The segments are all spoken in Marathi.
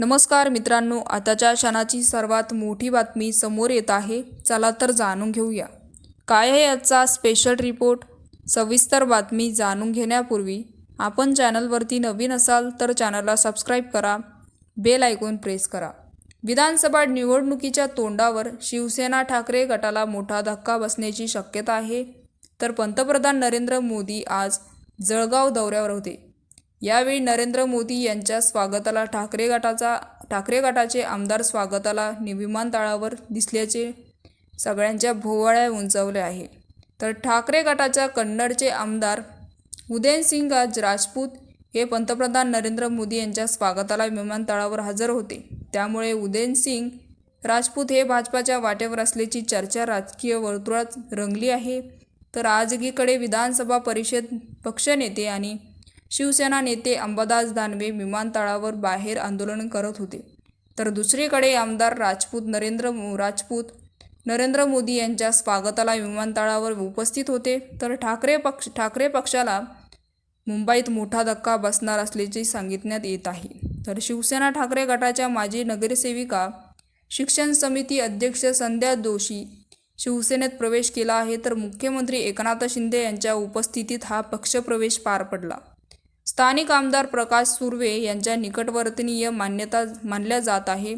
नमस्कार मित्रांनो आताच्या क्षणाची सर्वात मोठी बातमी समोर येत आहे. चला तर जाणून घेऊया. काय आहे आजचा स्पेशल रिपोर्ट सविस्तर बातमी जाणून घेण्यापूर्वी आपण चॅनलवरती नवीन असाल तर चॅनलला सबस्क्राईब करा बेल ऐकून प्रेस करा. विधानसभा निवडणुकीच्या तोंडावर शिवसेना ठाकरे गटाला मोठा धक्का बसण्याची शक्यता आहे. तर पंतप्रधान नरेंद्र मोदी आज जळगाव दौऱ्यावर होते. यावेळी नरेंद्र मोदी यांच्या स्वागताला ठाकरे गटाचा ठाकरे गटाचे आमदार स्वागताला नि- विमानतळावर दिसल्याचे सगळ्यांच्या भोवळ्या उंचावले आहे. तर ठाकरे गटाच्या कन्नडचे आमदार उदयनसिंग आज राजपूत हे पंतप्रधान नरेंद्र मोदी यांच्या स्वागताला विमानतळावर हजर होते. त्यामुळे उदयनसिंग राजपूत हे भाजपाच्या वाटेवर असल्याची चर्चा राजकीय वर्तुळात रंगली आहे. तर आज एकीकडे विधानसभा परिषद पक्षनेते आणि शिवसेना नेते अंबादास दानवे विमानतळावर बाहेर आंदोलन करत होते. तर दुसरीकडे आमदार राजपूत नरेंद्र राजपूत नरेंद्र मोदी यांच्या स्वागताला विमानतळावर उपस्थित होते. तर ठाकरे पक्ष ठाकरे पक्षाला मुंबईत मोठा धक्का बसणार असल्याचे सांगितण्यात येत आहे. तर शिवसेना ठाकरे गटाच्या माजी नगरसेविका शिक्षण समिती अध्यक्ष संध्या जोशी शिवसेनेत प्रवेश केला आहे. तर मुख्यमंत्री एकनाथ शिंदे यांच्या उपस्थितीत हा पक्षप्रवेश पार पडला. स्थानिक आमदार प्रकाश सुर्वे यांच्या निकटवर्तनीय मान्यता मानल्या जात आहे.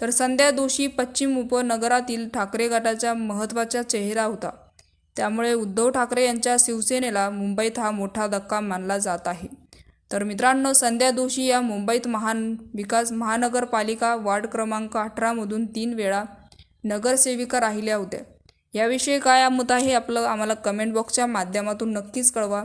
तर संध्या दोषी पश्चिम उपनगरातील ठाकरे गटाचा महत्त्वाचा चेहरा होता. त्यामुळे उद्धव ठाकरे यांच्या शिवसेनेला मुंबईत हा मोठा धक्का मानला जात आहे. तर मित्रांनो संध्या दोषी या मुंबईत महान विकास महानगरपालिका वार्ड क्रमांक अठरामधून तीन वेळा नगरसेविका राहिल्या होत्या. याविषयी काय मत आहे आपलं आम्हाला कमेंट बॉक्सच्या माध्यमातून नक्कीच कळवा.